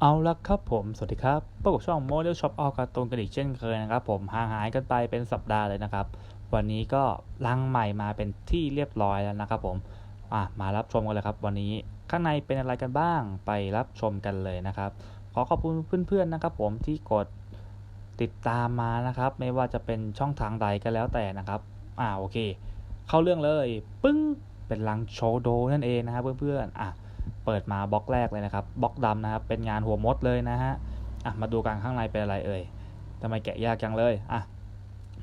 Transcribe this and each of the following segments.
เอาละครับผมสวัสดีครับพบกับช่อง Model Shop ออการ์ตูนกันอีกเช่นเคยนะครับผมห่างหายกันไปเป็นสัปดาห์เลยนะครับ วันนี้ก็ลังใหม่มาเป็นที่เรียบร้อยแล้วนะครับผมอะมารับชมกันเลยครับ วันนี้ข้างในเป็นอะไรกันบ้างไปรับชมกันเลยนะครับ ขอขอบคุณเพื่อนๆนะครับ ผมที่กดติดตามมานะครับ ไม่ว่าจะเป็นช่องทางใดก็แล้วแต่นะครับอ่าโอเค เข้าเรื่องเลย ปึ้งเป็นลังโชโดนั่นเองนะครับเพื่อนๆอะ เปิดมาบล็อกแรกเลยนะครับบล็อกดำนะครับเป็นงานหัวมดเลยนะฮะอะมาดูกันข้างในเป็นอะไรเอ่ยทำไมแกะยากจังเลยอะ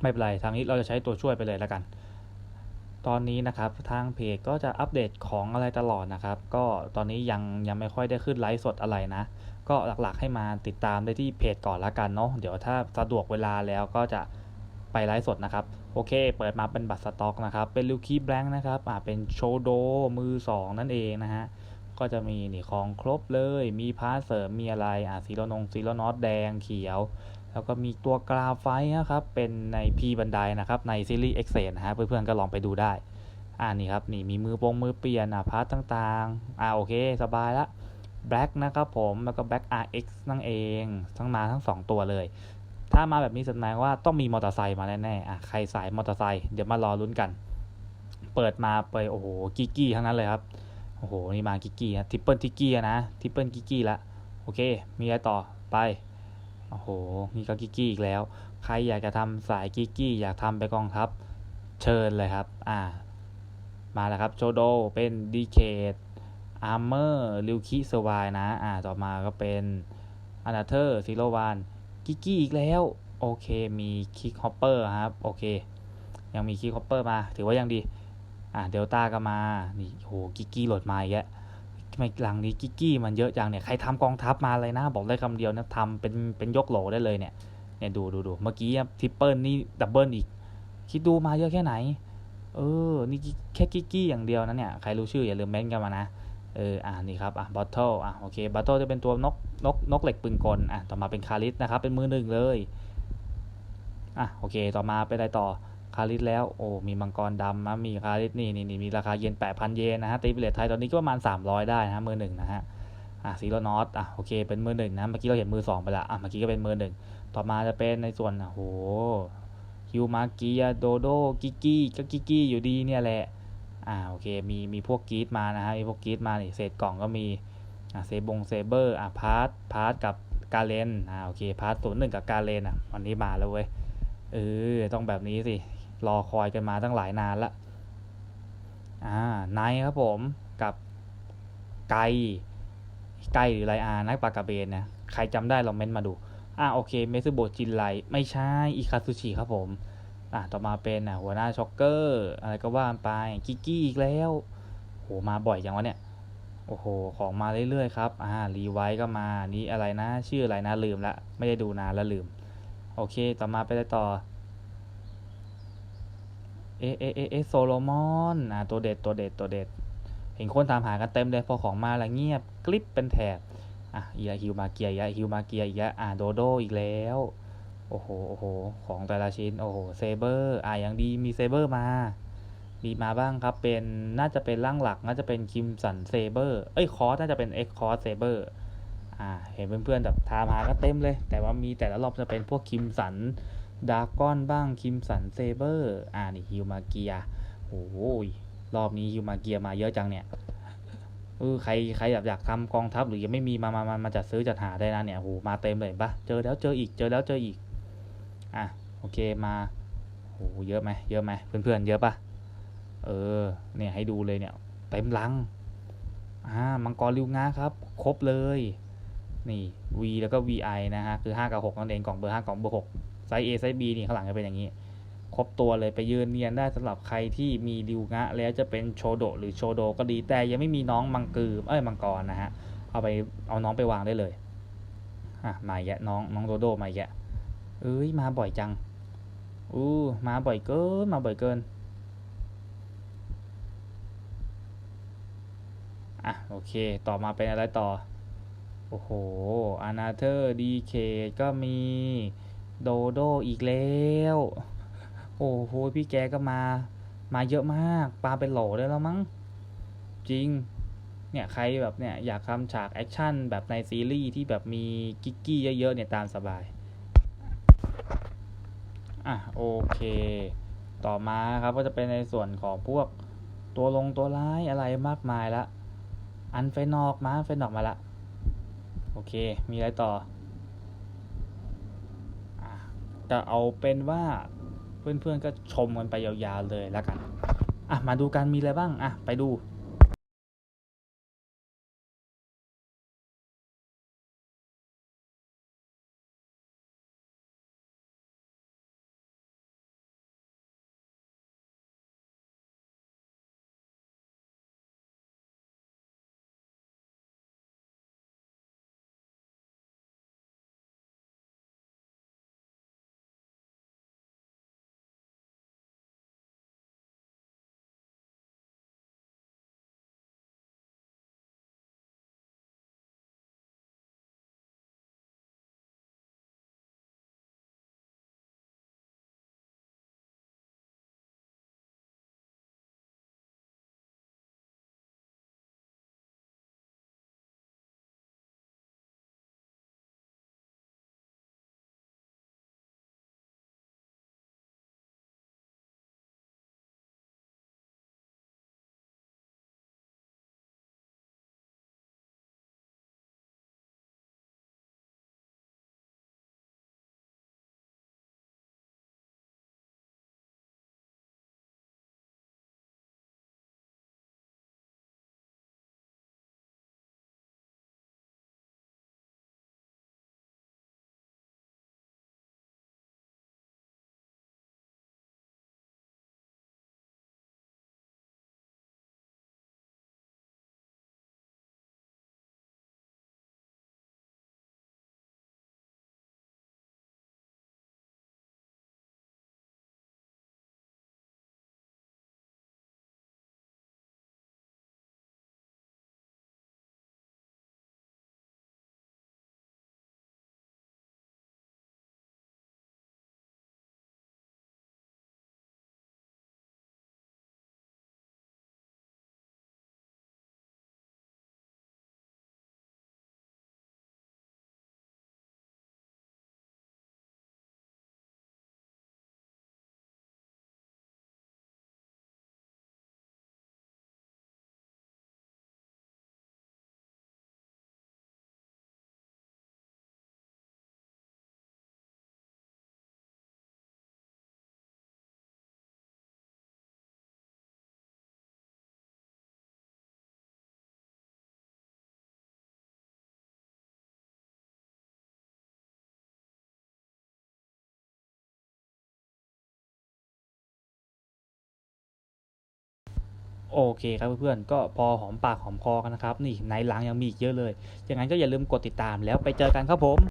ไม่เป็นไรทางนี้เราจะใช้ตัวช่วยไปเลยแล้วกัน ตอนนี้นะครับทางเพจก็จะอัปเดตของอะไรตลอดนะครับ ก็ตอนนี้ยังยังไม่ค่อยได้ขึ้นไลฟ์สดอะไรนะ ก็หลักๆให้มาติดตามได้ที่เพจก่อนละกันเนาะเดี๋ยวถ้าสะดวกเวลาแล้วก็จะไปไลฟ์สดนะครับ โอเค เปิดมาเป็นบัตรสต็อกนะครับ เป็นลูคีแบงค์นะครับอ่าเป็นโชโดมือ 2 นั่นเองนะฮะ ก็จะมีนี่ของครบเลย มีพาร์ทเสริมมีอะไรอะซีโรนงซีโรนอตแดงเขียว แล้วก็มีตัวกราไฟนะครับ เป็นใน P บันไดนะครับ ในซีรีส์ X นะฮะเพื่อนๆก็ลองไปดูได้อ่านี่ครับนี่มีมือปงมือเปลี่ยนอะพาร์ทต่างๆอ่าโอเค สบายละ Black นะครับผมแล้วก็ Black RX นั่นเอง ทั้งมาทั้ง 2 ตัวเลย ถ้ามาแบบนี้แสดงว่าต้องมีมอเตอร์ไซค์มาแน่ๆอะใครสายมอเตอร์ไซค์เดี๋ยวมารอลุ้นกัน เปิดมาไปโอ้โหกิกกี้ทั้งนั้นเลยครับ โอ้โห นี่มากิกกี้นะทิปเปิลทิกกี้นะ ทิปเปิลกิกกี้ละ โอเค มีอะไรต่อ ไป โอ้โหนี่ก็กิกกี้อีกแล้ว ใครอยากจะทำสายกิกกี้ อยากทำไปกองทัพ เชิญเลยครับ อ่า มาแล้วครับโชโด เป็นดีเคดอาร์เมอร์ลิวคิเซอร์ไวนะ อ่า ต่อมาก็เป็นอนาเธอร์ซีโรวานกิกกี้อีกแล้ว โอเค มีคิกฮอปเปอร์ครับ โอเค ยังมีคิกฮอปเปอร์มา ถือว่ายังดี อะเดลต้าก็มา นี่โหกิกกี้โหลดมาแล้วทำไมหลังนี้กิกกี้มันเยอะจังเนี่ย ใครทำกองทัพมาเลยนะบอกได้คำเดียวนะทำเป็นเป็นยกโหลได้เลยเนี่ย เนี่ยดูดูดูเมื่อกี้ทริปเปิลนี่ดับเบิลอีก คิดดูมาเยอะแค่ไหน เออ นี่แค่กิกกี้อย่างเดียวนะเนี่ย ใครรู้ชื่ออย่าลืมเม้นกันมานะ เออ อ่านี่ครับ อะบัตเทิล อะ โอเคบัตเทิลจะเป็นตัวนกนกนกเหล็กปืนกล อะ ต่อมาเป็นคาริสนะครับ เป็นมือหนึ่งเลย อะ โอเค ต่อมาเป็นอะไรต่อ คาริสแล้วโอ้มีมังกรดำนะมีคาริสนี่นี่นี่มีราคาเยน 8,000 เยนนะฮะตีเปเลทไทยตอนนี้ก็ประมาณ 300 ได้นะฮะมือหนึ่งนะฮะอะซีโรนอตอะโอเคเป็นมือหนึ่งนะเมื่อกี้เราเห็นมือสองไปละอะเมื่อกี้ก็เป็นมือหนึ่งต่อมาจะเป็นในส่วนโอ้โหฮิวมากิยาโดโดกิกกี้ก็กิกกี้อยู่ดีเนี่ยแหละอ่าโอเคมีมีพวกกีดมานะฮะมีพวกกีดมานี่เศษกล่องก็มีอะเซบงเซเบอร์อะพาร์ทพาร์ทกับกาเลนอ่าโอเคพาร์ทศูนย์หนึ่งกับกาเลนอะวันนี้มาแล้วเว้ยเออต้องแบบนี้สิ รอคอยกันมาตั้งหลายนานละอ่าไนท์ครับผมกับไกไกหรือไรอานักปากาเบนนะใครจำได้ลองเม้นมาดูอ่าโอเคเมซึโบจินไลไม่ใช่อิคาซุชิครับผมอ่าต่อมาเป็นอะหัวหน้าช็อกเกอร์อะไรก็ว่าไปกิกกี้อีกแล้วโหมาบ่อยจังวะเนี่ยโอ้โหของมาเรื่อยๆครับอ่ารีไวท์ก็มานี่อะไรนะชื่ออะไรนะลืมละไม่ได้ดูนานแล้วลืม โอเค ต่อมาไปต่อ เอเอเอเอโซโลมอนอ่าตัวเด็ดตัวเด็ดตัวเด็ด เห็นคนตามหากันเต็มเลยพอของมาแล้วเงียบกริบเป็นแถบอะอียาฮิวมาเกียยาฮิวมาเกียยะอ่าโดโดอีกแล้วโอ้โหโอ้โหของแต่ละชิ้นโอ้โหเซเบอร์อ่ายังดีมีเซเบอร์มามีมาบ้างครับ เป็นน่าจะเป็นร่างหลัก น่าจะเป็นคิมสันเซเบอร์เอ้ยคอร์สน่าจะเป็นเอ็กคอร์สเซเบอร์อ่าเห็นเพื่อนๆแบบทามหาก็เต็มเลย แต่ว่ามีแต่ละรอบจะเป็นพวกคิมสัน ดากอนบ้างคิมสันเซเบอร์อ่านี่ฮิวมาเกียโอ้ยรอบนี้ฮิวมาเกียมาเยอะจังเนี่ยเออใครใครแบบอยากทำกองทัพหรือยังไม่มีมามามามาจัดซื้อจัดหาได้นะเนี่ยโหมาเต็มเลยปะเจอแล้วเจออีกเจอแล้วเจออีกอะโอเคมาโหเยอะไหมเยอะไหมเพื่อนๆเยอะปะเออเนี่ยให้ดูเลยเนี่ยเต็มลังอ่ามังกรลิวงาครับ ครบเลยนี่ V แล้วก็ VI นะฮะคือ 5 กับ6นั่นเองกล่องเบอร์ 5 กล่องเบอร์ 6 ไซส์ A ไซส์ B นี่ข้างหลังจะเป็นอย่างนี้ ครบตัวเลยไปยืนเนียนได้สำหรับใครที่มีดิวงะ แล้วจะเป็นโชโดหรือโชโดก็ดีแต่ยังไม่มีน้องมังกือเอ้ยมังกรนะฮะเอาไปเอาน้องไปวางได้เลยอะมาแยะน้องน้องโดโดมาแยะเอ้ยมาบ่อยจังอู้มาบ่อยเกินมาบ่อยเกินอะโอเค ต่อมาเป็นอะไรต่อ โอ้โหอนาเธอร์ดีเคก็มี โดโดอีกแล้ว โอ้โห พี่แกก็มา มาเยอะมาก ปลาเป็นโหลได้แล้วมั้ง จริง เนี่ยใครแบบเนี่ยอยากทำฉากแอคชั่นแบบในซีรีส์ที่แบบมีกิ๊กกี้เยอะๆเนี่ยตามสบาย อะโอเค ต่อมาครับก็จะเป็นในส่วนของพวกตัวลงตัวร้ายอะไรมากมายละ อันเฟนอกมาเฟนอกมาละ โอเค มีอะไรต่อ จะเอาเป็นว่าเพื่อนๆก็ชมกันไปยาวๆเลยแล้วกันอะมาดูกันมีอะไรบ้างอะไปดู โอเคครับเพื่อนๆก็พอหอมปากหอมคอกันนะครับ นี่ในหลังยังมีอีกเยอะเลยอย่างนั้นก็อย่าลืมกดติดตามแล้วไปเจอกันครับผม